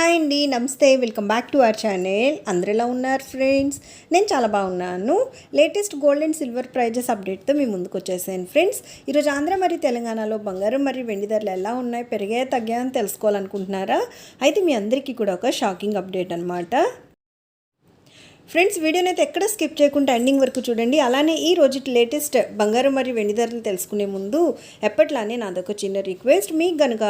Hi అండి నమస్తే. Welcome back to our channel అందరు ఎలా ఉన్నారు ఫ్రెండ్స్ నేను చాలా బాగున్నాను. Latest gold and silver prices అప్డేట్తో మీ ముందుకు వచ్చేసాను ఫ్రెండ్స్ ఈరోజు ఆంధ్ర మరియు తెలంగాణలో బంగారం మరియు వెండి ధరలు ఎలా ఉన్నాయి పెరిగాయా తగ్గాయని తెలుసుకోవాలనుకుంటున్నారా? అయితే మీ అందరికీ కూడా ఒక షాకింగ్ అప్డేట్ అనమాట ఫ్రెండ్స్ వీడియోని అయితే ఎక్కడ స్కిప్ చేయకుండా ఎండింగ్ వరకు చూడండి. అలానే ఈ రోజు లేటెస్ట్ బంగారం మరియు వెండి ధరలు తెలుసుకునే ముందు ఎప్పట్లానే నాదొక చిన్న రిక్వెస్ట్. మీకు కనుక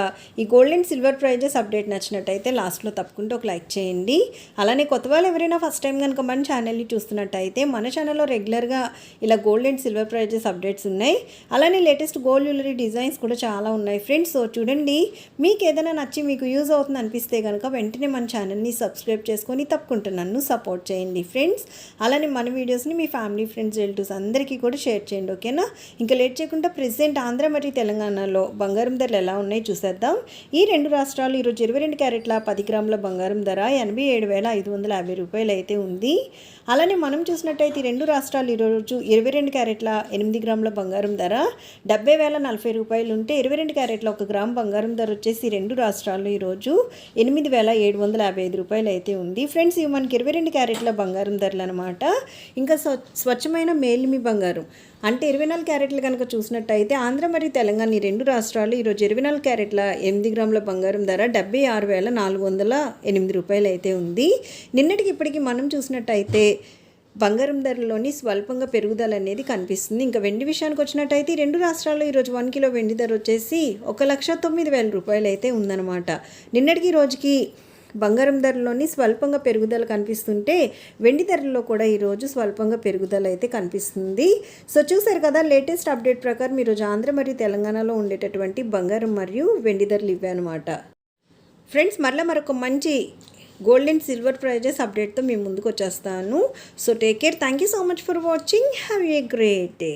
ఈ gold and silver prices update నచ్చినట్టయితే లాస్ట్లో తప్పకుండా ఒక లైక్ చేయండి. అలానే కొత్త వాళ్ళు ఎవరైనా ఫస్ట్ టైం కనుక మన ఛానల్ని చూస్తున్నట్టయితే మన ఛానల్లో రెగ్యులర్గా ఇలా gold and silver prices updates ఉన్నాయి. అలానే లేటెస్ట్ గోల్డ్ జ్యువెలరీ డిజైన్స్ కూడా చాలా ఉన్నాయి ఫ్రెండ్స్ సో చూడండి మీకు ఏదైనా నచ్చి మీకు యూజ్ అవుతుంది అనిపిస్తే కనుక వెంటనే మన ఛానల్ని సబ్స్క్రైబ్ చేసుకొని తప్పకుండా నన్ను సపోర్ట్ చేయండి. ఫ్రెండ్స్. అలానే మన వీడియోస్ని మీ ఫ్యామిలీ ఫ్రెండ్స్ రిలేటివ్స్ అందరికీ కూడా షేర్ చేయండి ఓకేనా? ఇంకా లేట్ చేయకుండా ప్రెసెంట్ ఆంధ్ర మరియు తెలంగాణలో బంగారం ధరలు ఎలా ఉన్నాయి చూసేద్దాం. ఈ రెండు రాష్ట్రాలు ఈరోజు ఇరవై రెండు క్యారెట్ల పది గ్రాముల బంగారం ధర ఎనభై ఏడు వేల ఐదు వందల యాభై రూపాయలు అయితే ఉంది. అలానే మనం చూసినట్టయితే ఈ రెండు రాష్ట్రాలు ఈరోజు ఇరవై రెండు క్యారెట్ల ఎనిమిది గ్రాముల బంగారం ధర డెబ్బై వేల నలభై రూపాయలు ఉంటే ఇరవై రెండు క్యారెట్ల ఒక గ్రామ్ బంగారం ధర వచ్చేసి రెండు రాష్ట్రాల్లో ఈరోజు ఎనిమిది వేల ఏడు వందల యాభై ఐదు రూపాయలు అయితే ఉంది. ఫ్రెండ్స్ ఇవి మనకి ఇరవై రెండు క్యారెట్ల బంగారం బంగారం ధరలు అనమాట ఇంకా స్వచ్ఛమైన మేలిమి బంగారం. అంటే ఇరవై నాలుగు క్యారెట్లు కనుక చూసినట్టయితే ఆంధ్ర మరియు తెలంగాణ ఈ రెండు రాష్ట్రాలు ఈరోజు ఇరవై నాలుగు క్యారెట్ల ఎనిమిది గ్రాముల బంగారం ధర డెబ్బై ఆరు వేల నాలుగు వందల ఎనిమిది రూపాయలు అయితే ఉంది. నిన్నటికి ఇప్పటికి మనం చూసినట్టయితే బంగారం ధరలోని స్వల్పంగా పెరుగుదల అనేది కనిపిస్తుంది. ఇంకా వెండి విషయానికి వచ్చినట్టయితే రెండు రాష్ట్రాల్లో ఈరోజు వన్ కిలో వెండి ధర వచ్చేసి ఒక లక్ష తొమ్మిది వేల రూపాయలు అయితే ఉందన్నమాట. నిన్నటికి ఈ రోజుకి బంగారం ధరలోని స్వల్పంగా పెరుగుదల కనిపిస్తుంటే వెండి ధరల్లో కూడా ఈరోజు స్వల్పంగా పెరుగుదల అయితే కనిపిస్తుంది. సో చూసారు కదా లేటెస్ట్ అప్డేట్ ప్రకారం ఈరోజు ఆంధ్ర మరియు తెలంగాణలో ఉండేటటువంటి బంగారం మరియు వెండి ధరలు ఇవ్వనమాట అనమాట ఫ్రెండ్స్ మరలా మరొక మంచి గోల్డ్ అండ్ సిల్వర్ ప్రైజెస్ అప్డేట్తో మేము ముందుకు వచ్చేస్తాను. So take care thank you so much for watching have a great day